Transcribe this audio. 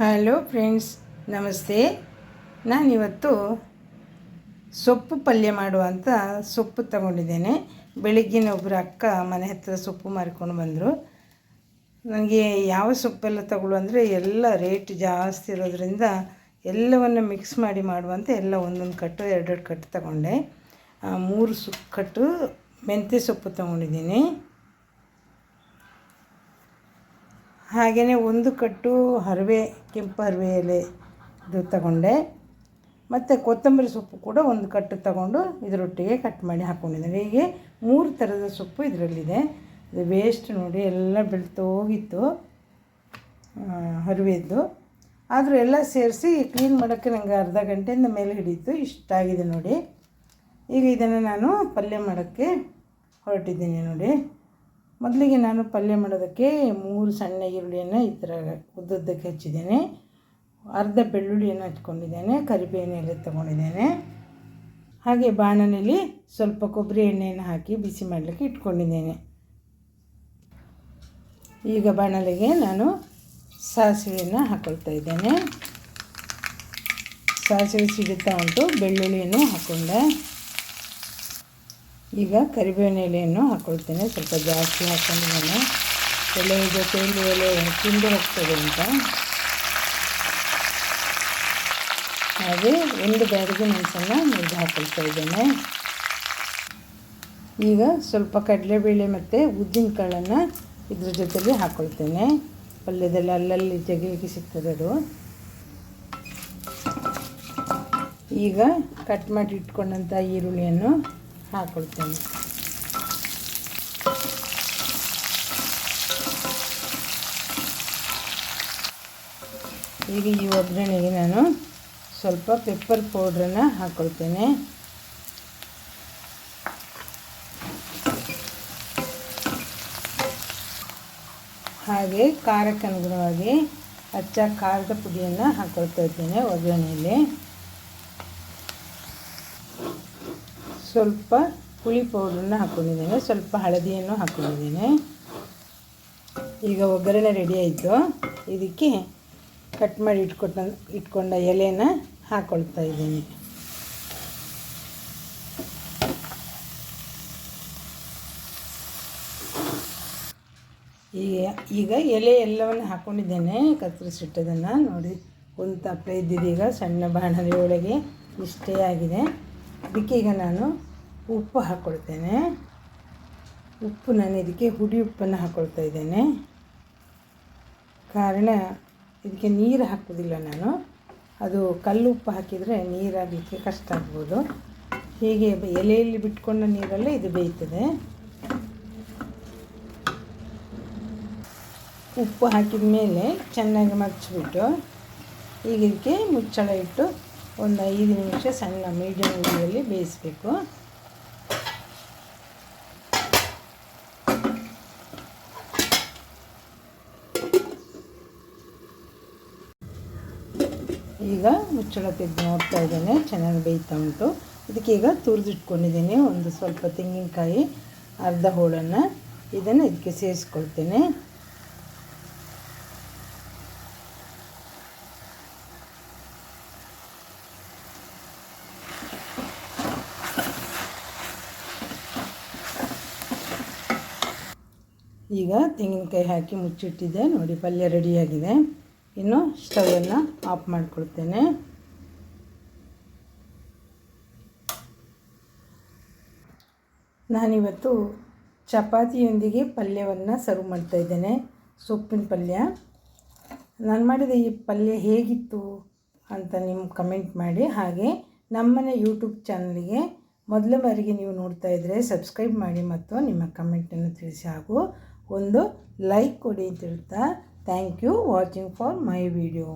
Hello friends ನಮಸ್ತೆ. ನಾನಿವತ್ತು ಸೊಪ್ಪು ಪಲ್ಯ ಮಾಡುವಂಥ ಸೊಪ್ಪು ತಗೊಂಡಿದ್ದೇನೆ. ಬೆಳಿಗ್ಗಿನ ಒಬ್ಬರು ಅಕ್ಕ ಮನೆ ಹತ್ತಿರ ಸೊಪ್ಪು ಮಾರಿಕೊಂಡು ಬಂದರು. ನನಗೆ ಯಾವ ಸೊಪ್ಪೆಲ್ಲ ತಗೊಳ್ಳು ಅಂದರೆ ಎಲ್ಲ ರೇಟ್ ಜಾಸ್ತಿ ಇರೋದ್ರಿಂದ ಎಲ್ಲವನ್ನು ಮಿಕ್ಸ್ ಮಾಡಿ ಮಾಡುವಂಥ ಎಲ್ಲ ಒಂದೊಂದು ಕಟ್ಟು, ಎರಡೆರಡು ಕಟ್ಟು ತಗೊಂಡೆ. ಮೂರು ಸೊಪ್ಪು ಕಟ್ಟು ಮೆಂತ್ಯ ಸೊಪ್ಪು ತಗೊಂಡಿದ್ದೀನಿ. ಹಾಗೆಯೇ ಒಂದು ಕಟ್ಟು ಹರಿವೆ, ಕೆಂಪು ಹರಿವೆ ಎಲೆ ಇದು ತಗೊಂಡೆ. ಮತ್ತು ಕೊತ್ತಂಬರಿ ಸೊಪ್ಪು ಕೂಡ ಒಂದು ಕಟ್ಟು ತಗೊಂಡು ಇದರೊಟ್ಟಿಗೆ ಕಟ್ ಮಾಡಿ ಹಾಕ್ಕೊಂಡಿದ್ದೇನೆ ಹೀಗೆ ಮೂರು ಥರದ ಸೊಪ್ಪು ಇದರಲ್ಲಿದೆ. ಇದು ವೇಸ್ಟ್ ನೋಡಿ ಎಲ್ಲ ಬೆಳ್ತು ಹೋಗಿತ್ತು ಹರಿವೆದ್ದು. ಆದರೂ ಎಲ್ಲ ಸೇರಿಸಿ ಕ್ಲೀನ್ ಮಾಡೋಕ್ಕೆ ನನಗೆ ಅರ್ಧ ಗಂಟೆಯಿಂದ ಮೇಲೆ ಹಿಡಿಯಿತು. ಇಷ್ಟಾಗಿದೆ ನೋಡಿ. ಈಗ ಇದನ್ನು ನಾನು ಪಲ್ಯ ಮಾಡೋಕ್ಕೆ ಹೊರಟಿದ್ದೀನಿ ನೋಡಿ. ಮೊದಲಿಗೆ ನಾನು ಪಲ್ಯ ಮಾಡೋದಕ್ಕೆ ಮೂರು ಸಣ್ಣ ಈರುಳ್ಳಿಯನ್ನು ಈ ಥರ ಉದ್ದುದ್ದಕ್ಕೆ ಹಚ್ಚಿದ್ದೇನೆ. ಅರ್ಧ ಬೆಳ್ಳುಳ್ಳಿಯನ್ನು ಹಚ್ಕೊಂಡಿದ್ದೇನೆ ಕರಿಬೇವಿನ ಎಲೆ ತೊಗೊಂಡಿದ್ದೇನೆ. ಹಾಗೆ ಬಾಣಲೆಯಲ್ಲಿ ಸ್ವಲ್ಪ ಕೊಬ್ಬರಿ ಎಣ್ಣೆಯನ್ನು ಹಾಕಿ ಬಿಸಿ ಮಾಡಲಿಕ್ಕೆ ಇಟ್ಕೊಂಡಿದ್ದೇನೆ. ಈಗ ಬಾಣಲೆಗೆ ನಾನು ಸಾಸಿವೆಯನ್ನು ಹಾಕೊಳ್ತಾ ಇದ್ದೇನೆ. ಸಾಸಿವೆ ಸಿಗುತ್ತಾ ಉಂಟು, ಬೆಳ್ಳುಳ್ಳಿಯನ್ನು ಹಾಕ್ಕೊಂಡೆ ಈಗ ಕರಿಬೇವಿನ ಎಲೆಯನ್ನು ಹಾಕ್ಕೊಳ್ತೇನೆ ಸ್ವಲ್ಪ ಜಾಸ್ತಿ ಹಾಕ್ಕೊಂಡಿದ್ದೇನೆ ಎಲೆ ಜೊತೆ ಎಲೆ ತಿಂದು ಹೋಗ್ತದೆ ಅಂತ. ಹಾಗೆ ಒಂದು ಬ್ಯಾಡಿಗೆ ಮೆಣಸನ್ನು ಮುರಿದು ಹಾಕೊಳ್ತಾ ಇದ್ದೇನೆ. ಈಗ ಸ್ವಲ್ಪ ಕಡಲೆಬೇಳೆ ಮತ್ತು ಉದ್ದಿನ ಕಾಳನ್ನು ಇದ್ರ ಜೊತೆಗೆ ಹಾಕ್ಕೊಳ್ತೇನೆ ಪಲ್ಯದಲ್ಲಿ ಅಲ್ಲಲ್ಲಿ ಜಗಿಗೆ ಸಿಗ್ತದೆ ಅದು. ಈಗ ಕಟ್ ಮಾಡಿ ಇಟ್ಕೊಂಡಂಥ ಈರುಳ್ಳಿಯನ್ನು ಹಾಕ್ಕೊಳ್ತೇನೆ ಈಗ ಈ ಒಗ್ಗರಣೆಗೆ ನಾನು ಸ್ವಲ್ಪ ಪೆಪ್ಪರ್ ಪೌಡ್ರನ್ನು ಹಾಕ್ಕೊಳ್ತೇನೆ ಹಾಗೆ ಖಾರಕ್ಕೆ ಅನುಗುಣವಾಗಿ ಅಚ್ಚ ಖಾರದ ಪುಡಿಯನ್ನು ಹಾಕ್ಕೊಳ್ತಾ ಇದ್ದೇನೆ ಒಗ್ಗರಣೆಯಲ್ಲಿ. ಸ್ವಲ್ಪ ಹುಳಿ ಪೌಡ್ರನ್ನ ಹಾಕ್ಕೊಂಡಿದ್ದೇನೆ ಸ್ವಲ್ಪ ಹಳದಿಯನ್ನು ಹಾಕ್ಕೊಂಡಿದ್ದೇನೆ ಈಗ ಒಗ್ಗರಣೆ ರೆಡಿ ಆಯಿತು. ಇದಕ್ಕೆ ಕಟ್ ಮಾಡಿ ಇಟ್ಕೊಟ್ಟ, ಇಟ್ಕೊಂಡ ಎಲೆನ ಹಾಕ್ಕೊಳ್ತಾ ಇದ್ದೀನಿ. ಈಗ ಈಗ ಎಲೆ ಎಲ್ಲವನ್ನು ಹಾಕ್ಕೊಂಡಿದ್ದೇನೆ ಕತ್ತರಿಸಿಟ್ಟದನ್ನು ನೋಡಿ. ಒಂದು ತಪ್ಪಲೆ ಇದ್ದಿದ್ದೀಗ ಸಣ್ಣ ಬಾಣದ ಒಳಗೆ ಇಷ್ಟೇ ಆಗಿದೆ ಅದಕ್ಕೆ ಈಗ ನಾನು ಉಪ್ಪು ಹಾಕ್ಕೊಳ್ತೇನೆ. ಉಪ್ಪು ನಾನು ಇದಕ್ಕೆ ಹುಡಿ ಉಪ್ಪನ್ನು ಹಾಕ್ಕೊಳ್ತಾ ಇದ್ದೇನೆ. ಕಾರಣ ಇದಕ್ಕೆ ನೀರು ಹಾಕೋದಿಲ್ಲ ನಾನು. ಅದು ಕಲ್ಲು ಉಪ್ಪು ಹಾಕಿದರೆ ನೀರಾಗಲಿಕ್ಕೆ ಕಷ್ಟ ಆಗ್ಬೋದು. ಹೀಗೆ ಎಲೆಯಲ್ಲಿ ಬಿಟ್ಕೊಂಡ ನೀರಲ್ಲೇ ಇದು ಬೇಯ್ತದೆ. ಉಪ್ಪು ಹಾಕಿದ ಮೇಲೆ ಚೆನ್ನಾಗಿ ಮರ್ಚಿಬಿಟ್ಟು ಈಗ ಇದಕ್ಕೆ ಮುಚ್ಚಳ ಇಟ್ಟು ಒಂದು ಐದು ನಿಮಿಷ ಸಣ್ಣ ಮೀಡಿಯಮ್ ಉರಿಯಲ್ಲಿ ಬೇಯಿಸಬೇಕು. ಈಗ ಮುಚ್ಚಳ ತೆಗೆದು ನೋಡ್ತಾ ಇದ್ದೇನೆ, ಚೆನ್ನಾಗಿ ಬೇಯ್ತಾ ಉಂಟು. ಇದಕ್ಕೀಗ ತುರಿದಿಟ್ಕೊಂಡಿದ್ದೀನಿ, ಒಂದು ಸ್ವಲ್ಪ ತೆಂಗಿನಕಾಯಿ ಅರ್ಧ ಹೋಳನ್ನು. ಇದನ್ನು ಇದಕ್ಕೆ ಸೇರಿಸ್ಕೊಳ್ತೇನೆ. ಈಗ ತೆಂಗಿನಕಾಯಿ ಹಾಕಿ ಮುಚ್ಚಿಟ್ಟಿದ್ದೆ. ನೋಡಿ ಪಲ್ಯ ರೆಡಿಯಾಗಿದೆ. ಇನ್ನು ಸ್ಟವನ್ನು ಆಫ್ ಮಾಡಿಕೊಳ್ತೇನೆ ನಾನಿವತ್ತು ಚಪಾತಿಯೊಂದಿಗೆ ಪಲ್ಯವನ್ನು ಸರ್ವ್ ಮಾಡ್ತಾ ಇದ್ದೇನೆ. ಸೊಪ್ಪಿನ ಪಲ್ಯ. ನಾನು ಮಾಡಿದ ಈ ಪಲ್ಯ ಹೇಗಿತ್ತು ಅಂತ ನಿಮ್ಮ ಕಮೆಂಟ್ ಮಾಡಿ. ಹಾಗೆ ನಮ್ಮನೆ ಯೂಟ್ಯೂಬ್ ಚಾನಲ್ಗೆ ಮೊದಲ ಬಾರಿಗೆ ನೀವು ನೋಡ್ತಾ ಇದ್ದರೆ ಸಬ್ಸ್ಕ್ರೈಬ್ ಮಾಡಿ ಮತ್ತು ನಿಮ್ಮ ಕಮೆಂಟನ್ನು ತಿಳಿಸಿ. ಹಾಗೂ ಒಂದು ಲೈಕ್ ಕೊಡಿ ಅಂತ thank you watching for my video